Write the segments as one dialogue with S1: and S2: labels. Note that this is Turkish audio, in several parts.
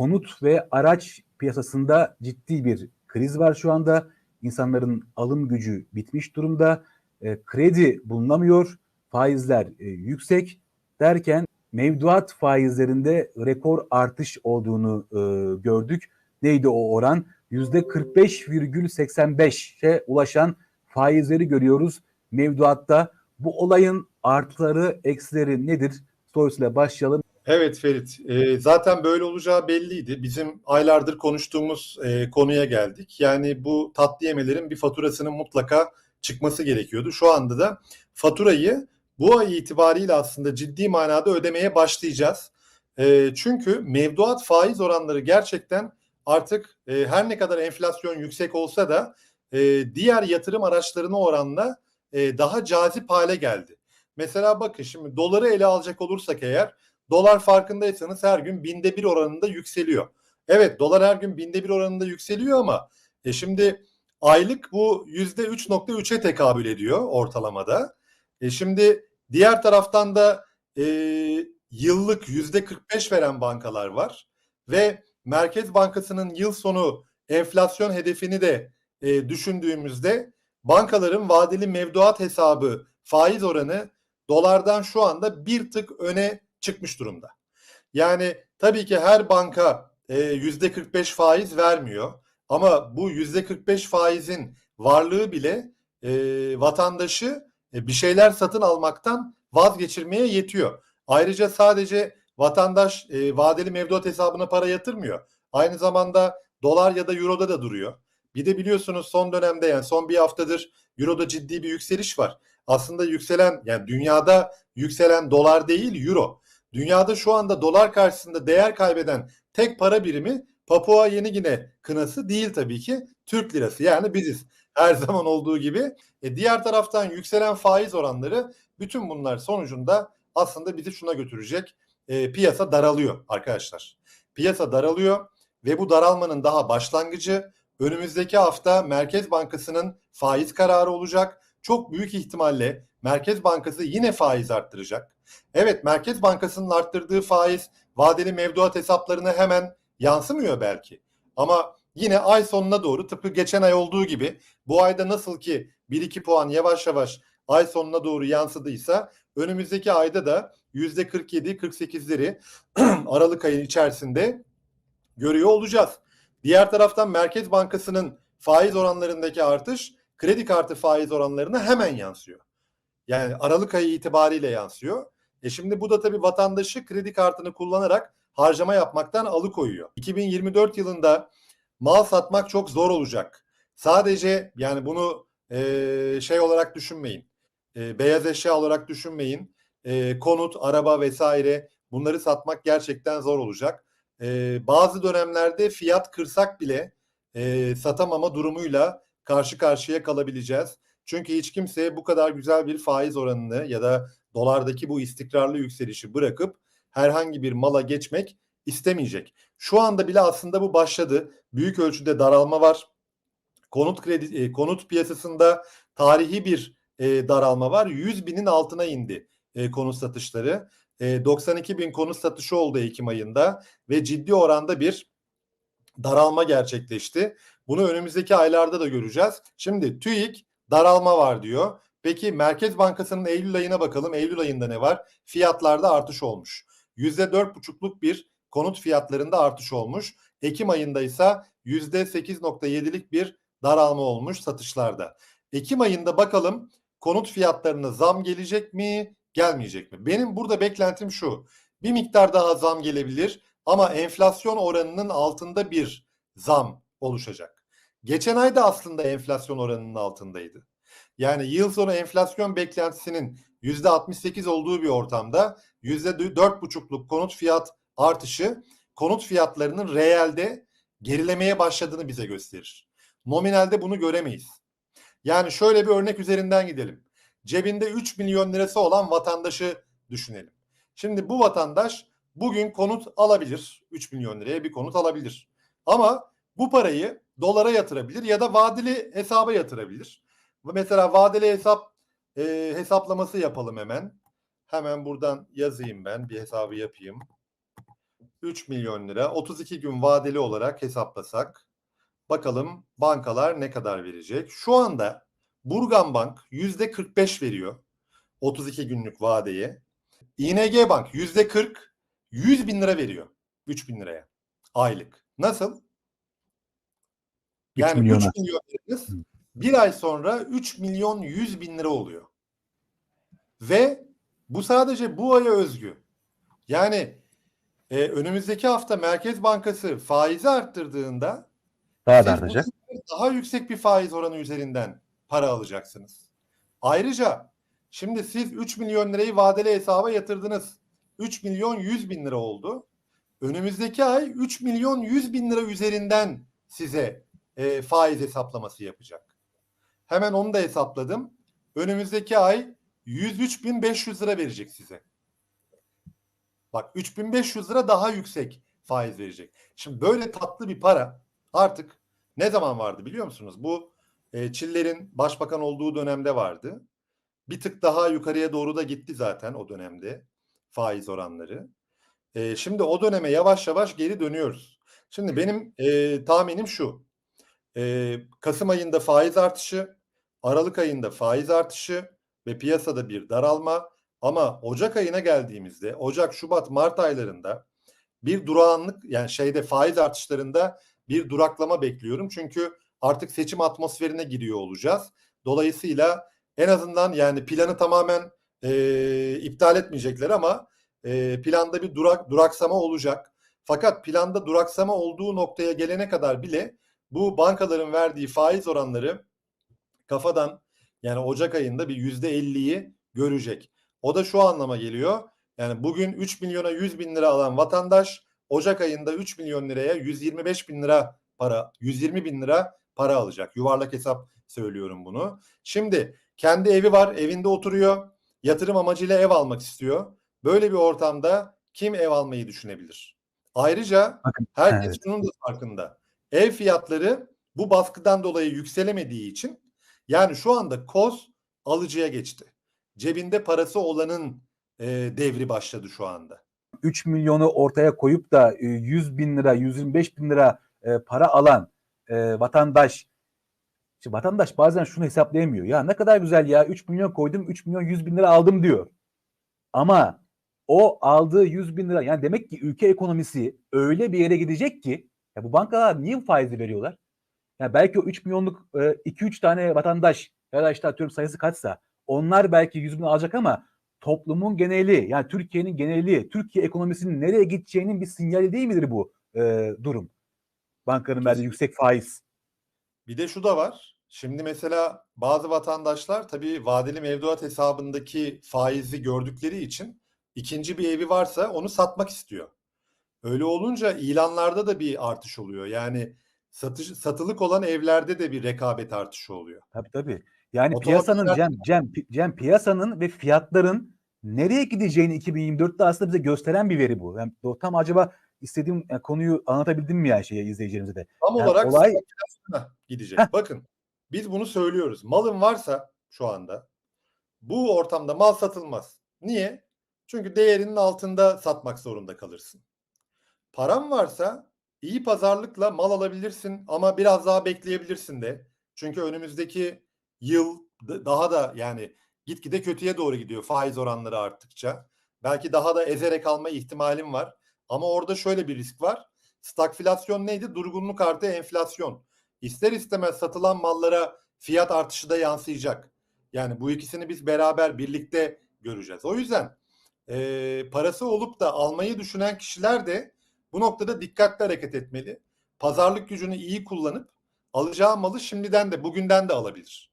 S1: konut ve araç piyasasında ciddi bir kriz var şu anda. İnsanların alım gücü bitmiş durumda. E, kredi bulunamıyor, faizler e, yüksek derken mevduat faizlerinde rekor artış olduğunu e, gördük. Neydi o oran? %45,85'e ulaşan faizleri görüyoruz mevduatta. Bu olayın artıları, eksileri nedir? Sorusuyla başlayalım.
S2: Evet Ferit, e, zaten böyle olacağı belliydi. Bizim aylardır konuştuğumuz e, konuya geldik. Yani bu tatlı yemelerin bir faturasının mutlaka çıkması gerekiyordu. Şu anda da faturayı bu ay itibariyle aslında ciddi manada ödemeye başlayacağız. E, çünkü mevduat faiz oranları gerçekten artık e, her ne kadar enflasyon yüksek olsa da e, diğer yatırım araçlarına oranla e, daha cazip hale geldi. Mesela bakın şimdi doları ele alacak olursak eğer dolar farkındaysanız her gün binde bir oranında yükseliyor. Evet dolar her gün binde bir oranında yükseliyor ama e şimdi aylık bu yüzde 3.3'e tekabül ediyor ortalamada. E şimdi diğer taraftan da e, yıllık yüzde 45 veren bankalar var ve Merkez Bankası'nın yıl sonu enflasyon hedefini de e, düşündüğümüzde bankaların vadeli mevduat hesabı faiz oranı dolardan şu anda bir tık öne çıkmış durumda. Yani tabii ki her banka yüzde 45 faiz vermiyor ama bu yüzde 45 faizin varlığı bile e, vatandaşı e, bir şeyler satın almaktan vazgeçirmeye yetiyor. Ayrıca sadece vatandaş e, vadeli mevduat hesabına para yatırmıyor. Aynı zamanda dolar ya da euroda da duruyor. Bir de biliyorsunuz son dönemde yani son bir haftadır euroda ciddi bir yükseliş var. Aslında yükselen yani dünyada yükselen dolar değil euro. Dünyada şu anda dolar karşısında değer kaybeden tek para birimi Papua Yeni Gine kınası değil tabii ki Türk lirası yani biziz. Her zaman olduğu gibi. E diğer taraftan yükselen faiz oranları bütün bunlar sonucunda aslında bizi şuna götürecek. E, piyasa daralıyor arkadaşlar. Piyasa daralıyor ve bu daralmanın daha başlangıcı önümüzdeki hafta Merkez Bankası'nın faiz kararı olacak. Çok büyük ihtimalle Merkez Bankası yine faiz arttıracak. Evet Merkez Bankası'nın arttırdığı faiz vadeli mevduat hesaplarına hemen yansımıyor belki. Ama yine ay sonuna doğru tıpkı geçen ay olduğu gibi bu ayda nasıl ki 1-2 puan yavaş yavaş ay sonuna doğru yansıdıysa önümüzdeki ayda da %47-48'leri Aralık ayı içerisinde görüyor olacağız. Diğer taraftan Merkez Bankası'nın faiz oranlarındaki artış kredi kartı faiz oranlarına hemen yansıyor. Yani Aralık ayı itibariyle yansıyor. E şimdi bu da tabii vatandaşı kredi kartını kullanarak harcama yapmaktan alıkoyuyor. 2024 yılında mal satmak çok zor olacak. Sadece yani bunu e, şey olarak düşünmeyin. E, beyaz eşya olarak düşünmeyin. E, konut, araba vesaire bunları satmak gerçekten zor olacak. E, bazı dönemlerde fiyat kırsak bile e, satamama durumuyla karşı karşıya kalabileceğiz. Çünkü hiç kimse bu kadar güzel bir faiz oranını ya da dolardaki bu istikrarlı yükselişi bırakıp herhangi bir mala geçmek istemeyecek. Şu anda bile aslında bu başladı. Büyük ölçüde daralma var. Konut kredi e, konut piyasasında tarihi bir e, daralma var. 100 binin altına indi e, konut satışları. E, 92 bin konut satışı oldu Ekim ayında ve ciddi oranda bir daralma gerçekleşti. Bunu önümüzdeki aylarda da göreceğiz. Şimdi TÜİK daralma var diyor. Peki Merkez Bankası'nın Eylül ayına bakalım. Eylül ayında ne var? Fiyatlarda artış olmuş. %4,5'luk bir konut fiyatlarında artış olmuş. Ekim ayında ise %8,7'lik bir daralma olmuş satışlarda. Ekim ayında bakalım konut fiyatlarına zam gelecek mi, gelmeyecek mi? Benim burada beklentim şu. Bir miktar daha zam gelebilir ama enflasyon oranının altında bir zam oluşacak. Geçen ay da aslında enflasyon oranının altındaydı. Yani yıl sonu enflasyon beklentisinin %68 olduğu bir ortamda %4,5'luk konut fiyat artışı konut fiyatlarının reelde gerilemeye başladığını bize gösterir. Nominalde bunu göremeyiz. Yani şöyle bir örnek üzerinden gidelim. Cebinde 3 milyon lirası olan vatandaşı düşünelim. Şimdi bu vatandaş bugün konut alabilir. 3 milyon liraya bir konut alabilir. Ama bu parayı dolara yatırabilir ya da vadeli hesaba yatırabilir. Mesela vadeli hesap e, hesaplaması yapalım hemen. Hemen buradan yazayım ben bir hesabı yapayım. 3 milyon lira 32 gün vadeli olarak hesaplasak bakalım bankalar ne kadar verecek? Şu anda Burgan Bank %45 veriyor 32 günlük vadeye. ING Bank %40 100 bin lira veriyor 3 bin liraya aylık. Nasıl? Yani 3
S1: milyona.
S2: milyon
S1: Hı.
S2: bir ay sonra 3 milyon 100 bin lira oluyor. Ve bu sadece bu aya özgü. Yani e, önümüzdeki hafta Merkez Bankası faizi arttırdığında
S1: Daha da artacak.
S2: daha yüksek bir faiz oranı üzerinden para alacaksınız. Ayrıca şimdi siz 3 milyon lirayı vadeli hesaba yatırdınız. 3 milyon 100 bin lira oldu. Önümüzdeki ay 3 milyon 100 bin lira üzerinden size e, faiz hesaplaması yapacak. Hemen onu da hesapladım. Önümüzdeki ay 103.500 lira verecek size. Bak 3500 lira daha yüksek faiz verecek. Şimdi böyle tatlı bir para artık ne zaman vardı biliyor musunuz? Bu e, Çiller'in başbakan olduğu dönemde vardı. Bir tık daha yukarıya doğru da gitti zaten o dönemde faiz oranları. E, şimdi o döneme yavaş yavaş geri dönüyoruz. Şimdi benim e, tahminim şu. E, Kasım ayında faiz artışı, Aralık ayında faiz artışı ve piyasada bir daralma. Ama Ocak ayına geldiğimizde Ocak, Şubat, Mart aylarında bir durağanlık yani şeyde faiz artışlarında bir duraklama bekliyorum. Çünkü artık seçim atmosferine giriyor olacağız. Dolayısıyla en azından yani planı tamamen e, iptal etmeyecekler ama e, planda bir durak duraksama olacak. Fakat planda duraksama olduğu noktaya gelene kadar bile bu bankaların verdiği faiz oranları kafadan yani Ocak ayında bir yüzde 50'yi görecek. O da şu anlama geliyor. Yani bugün 3 milyona 100 bin lira alan vatandaş Ocak ayında 3 milyon liraya 125 bin lira para, 120 bin lira para alacak. Yuvarlak hesap söylüyorum bunu. Şimdi kendi evi var, evinde oturuyor. Yatırım amacıyla ev almak istiyor. Böyle bir ortamda kim ev almayı düşünebilir? Ayrıca herkes
S1: evet.
S2: şunun da farkında. Ev fiyatları bu baskıdan dolayı yükselemediği için yani şu anda koz alıcıya geçti. Cebinde parası olanın e, devri başladı şu anda.
S1: 3 milyonu ortaya koyup da e, 100 bin lira, 125 bin lira e, para alan e, vatandaş işte vatandaş bazen şunu hesaplayamıyor. Ya ne kadar güzel ya 3 milyon koydum 3 milyon 100 bin lira aldım diyor. Ama o aldığı 100 bin lira yani demek ki ülke ekonomisi öyle bir yere gidecek ki ya bu bankalar niye bu faizi veriyorlar? Yani belki o 3 milyonluk 2-3 tane vatandaş ya da işte atıyorum sayısı kaçsa onlar belki 100 bin alacak ama toplumun geneli yani Türkiye'nin geneli Türkiye ekonomisinin nereye gideceğinin bir sinyali değil midir bu e, durum? Bankanın verdiği yüksek faiz.
S2: Bir de şu da var. Şimdi mesela bazı vatandaşlar tabii vadeli mevduat hesabındaki faizi gördükleri için ikinci bir evi varsa onu satmak istiyor. Öyle olunca ilanlarda da bir artış oluyor. Yani satış, satılık olan evlerde de bir rekabet artışı oluyor.
S1: Tabii tabii. Yani
S2: Otomobil
S1: piyasanın Cem, Cem, Cem piyasanın ve fiyatların nereye gideceğini 2024'te aslında bize gösteren bir veri bu. Yani tam acaba istediğim yani konuyu anlatabildim mi yani şeye izleyicilerimize de?
S2: Tam
S1: Yani
S2: olarak
S1: olay-
S2: gidecek.
S1: Heh.
S2: Bakın biz bunu söylüyoruz. Malın varsa şu anda bu ortamda mal satılmaz. Niye? Çünkü değerinin altında satmak zorunda kalırsın. Param varsa iyi pazarlıkla mal alabilirsin ama biraz daha bekleyebilirsin de. Çünkü önümüzdeki yıl daha da yani gitgide kötüye doğru gidiyor faiz oranları arttıkça. Belki daha da ezerek alma ihtimalim var. Ama orada şöyle bir risk var. Stagflasyon neydi? Durgunluk artı enflasyon. İster istemez satılan mallara fiyat artışı da yansıyacak. Yani bu ikisini biz beraber birlikte göreceğiz. O yüzden e, parası olup da almayı düşünen kişiler de bu noktada dikkatli hareket etmeli. Pazarlık gücünü iyi kullanıp alacağı malı şimdiden de bugünden de alabilir.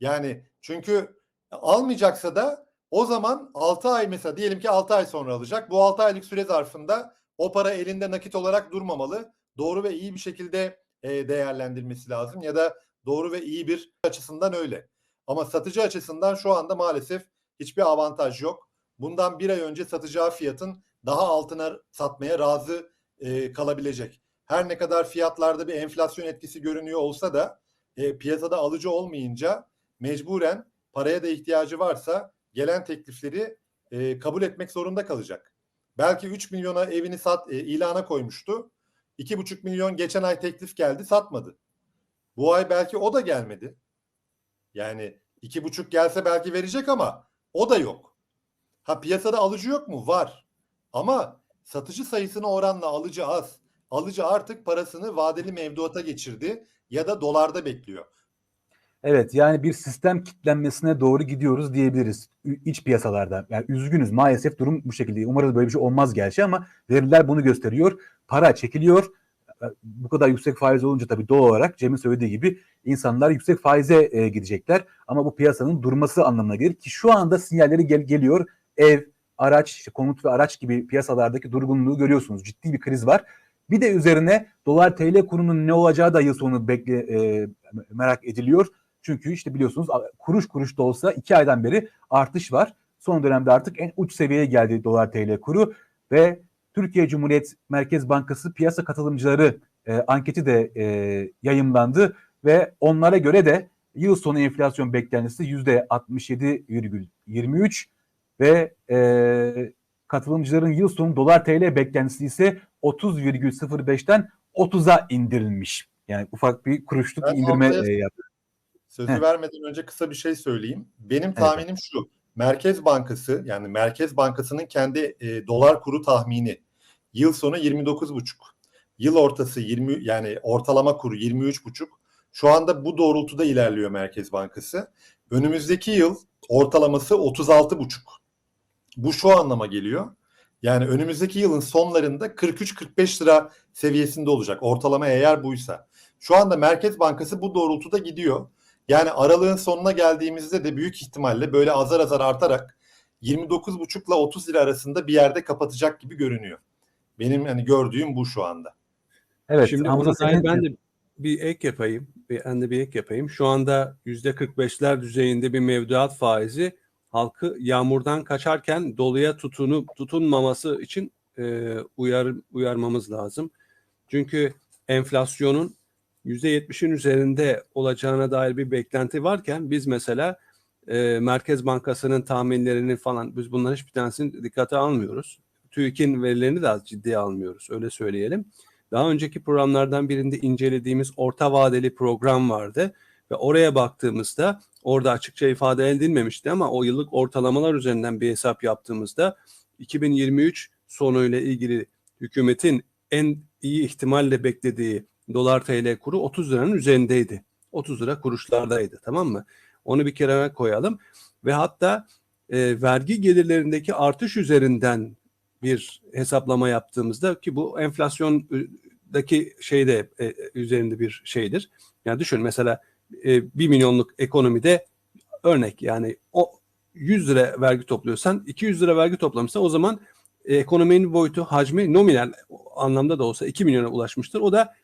S2: Yani çünkü almayacaksa da o zaman 6 ay mesela diyelim ki 6 ay sonra alacak. Bu 6 aylık süre zarfında o para elinde nakit olarak durmamalı. Doğru ve iyi bir şekilde e, değerlendirmesi lazım ya da doğru ve iyi bir açısından öyle. Ama satıcı açısından şu anda maalesef hiçbir avantaj yok. Bundan bir ay önce satacağı fiyatın daha altına satmaya razı e, kalabilecek. Her ne kadar fiyatlarda bir enflasyon etkisi görünüyor olsa da e, piyasada alıcı olmayınca mecburen paraya da ihtiyacı varsa gelen teklifleri e, kabul etmek zorunda kalacak. Belki 3 milyona evini sat e, ilana koymuştu. 2,5 milyon geçen ay teklif geldi satmadı. Bu ay belki o da gelmedi. Yani iki buçuk gelse belki verecek ama o da yok. Ha piyasada alıcı yok mu? Var. Ama satıcı sayısına oranla alıcı az. Alıcı artık parasını vadeli mevduata geçirdi ya da dolarda bekliyor.
S1: Evet yani bir sistem kitlenmesine doğru gidiyoruz diyebiliriz iç piyasalarda. Yani üzgünüz maalesef durum bu şekilde. Umarız böyle bir şey olmaz gerçi ama veriler bunu gösteriyor. Para çekiliyor. E, Bu kadar yüksek faiz olunca tabii doğal olarak Cem'in söylediği gibi insanlar yüksek faize e, gidecekler. Ama bu piyasanın durması anlamına gelir ki şu anda sinyalleri gel- geliyor. Ev, araç, işte konut ve araç gibi piyasalardaki durgunluğu görüyorsunuz. Ciddi bir kriz var. Bir de üzerine dolar TL kurunun ne olacağı da yıl sonu bekle, e, merak ediliyor. Çünkü işte biliyorsunuz kuruş kuruş da olsa iki aydan beri artış var. Son dönemde artık en uç seviyeye geldi dolar TL kuru ve Türkiye Cumhuriyet Merkez Bankası piyasa katılımcıları e, anketi de e, yayımlandı ve onlara göre de yıl sonu enflasyon beklentisi yüzde 67,23 ve e, katılımcıların yıl sonu dolar TL beklentisi ise 30,05'ten 30'a indirilmiş. Yani ufak bir kuruşluk
S2: Ben
S1: indirme e, yaptı.
S2: Sözü
S1: Heh.
S2: vermeden önce kısa bir şey söyleyeyim. Benim tahminim şu. Merkez Bankası yani Merkez Bankası'nın kendi e, dolar kuru tahmini yıl sonu 29,5. Yıl ortası 20 yani ortalama kuru 23,5. Şu anda bu doğrultuda ilerliyor Merkez Bankası. Önümüzdeki yıl ortalaması 36,5. Bu şu anlama geliyor. Yani önümüzdeki yılın sonlarında 43-45 lira seviyesinde olacak. Ortalama eğer buysa. Şu anda Merkez Bankası bu doğrultuda gidiyor. Yani aralığın sonuna geldiğimizde de büyük ihtimalle böyle azar azar artarak 29,5 ile 30 lira arasında bir yerde kapatacak gibi görünüyor. Benim hani gördüğüm bu şu anda.
S1: Evet,
S3: Şimdi
S1: Hamza
S3: buna dair ben de bir ek yapayım. Bir, ben de bir ek yapayım. Şu anda %45'ler düzeyinde bir mevduat faizi halkı yağmurdan kaçarken doluya tutunup tutunmaması için e, uyar, uyarmamız lazım. Çünkü enflasyonun %70'in üzerinde olacağına dair bir beklenti varken biz mesela e, Merkez Bankası'nın tahminlerini falan biz bunların hiçbir tanesini dikkate almıyoruz. TÜİK'in verilerini de az ciddiye almıyoruz öyle söyleyelim. Daha önceki programlardan birinde incelediğimiz orta vadeli program vardı ve oraya baktığımızda orada açıkça ifade edilmemişti ama o yıllık ortalamalar üzerinden bir hesap yaptığımızda 2023 sonuyla ilgili hükümetin en iyi ihtimalle beklediği dolar TL kuru 30 liranın üzerindeydi. 30 lira kuruşlardaydı tamam mı? Onu bir kenara koyalım ve hatta e, vergi gelirlerindeki artış üzerinden bir hesaplama yaptığımızda ki bu enflasyondaki şeyde e, üzerinde bir şeydir. Yani düşün mesela e, 1 milyonluk ekonomide örnek yani o 100 lira vergi topluyorsan 200 lira vergi toplamışsan o zaman e, ekonominin boyutu hacmi nominal anlamda da olsa 2 milyona ulaşmıştır. O da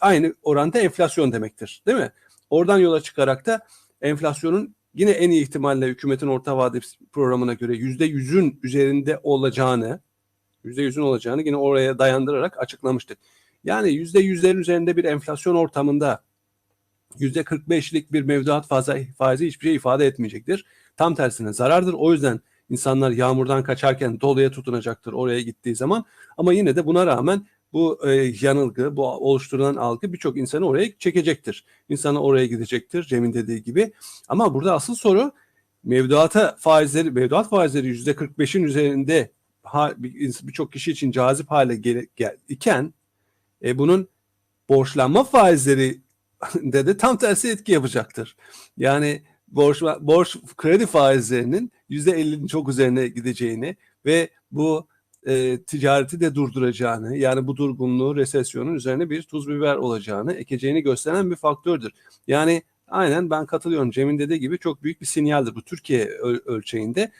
S3: aynı oranda enflasyon demektir değil mi? Oradan yola çıkarak da enflasyonun yine en iyi ihtimalle hükümetin orta vade programına göre %100'ün üzerinde olacağını %100'ün olacağını yine oraya dayandırarak açıklamıştık. Yani %100'lerin üzerinde bir enflasyon ortamında %45'lik bir mevduat faizi, hiçbir şey ifade etmeyecektir. Tam tersine zarardır. O yüzden insanlar yağmurdan kaçarken doluya tutunacaktır oraya gittiği zaman. Ama yine de buna rağmen bu e, yanılgı, bu oluşturulan algı birçok insanı oraya çekecektir. İnsanı oraya gidecektir Cem'in dediği gibi. Ama burada asıl soru mevduata faizleri, mevduat faizleri %45'in üzerinde birçok kişi için cazip hale gel, gel- iken e, bunun borçlanma faizleri de tam tersi etki yapacaktır. Yani borç borç kredi faizlerinin %50'nin çok üzerine gideceğini ve bu e, ticareti de durduracağını yani bu durgunluğu resesyonun üzerine bir tuz biber olacağını ekeceğini gösteren bir faktördür. Yani aynen ben katılıyorum Cem'in dediği gibi çok büyük bir sinyaldir bu Türkiye öl- ölçeğinde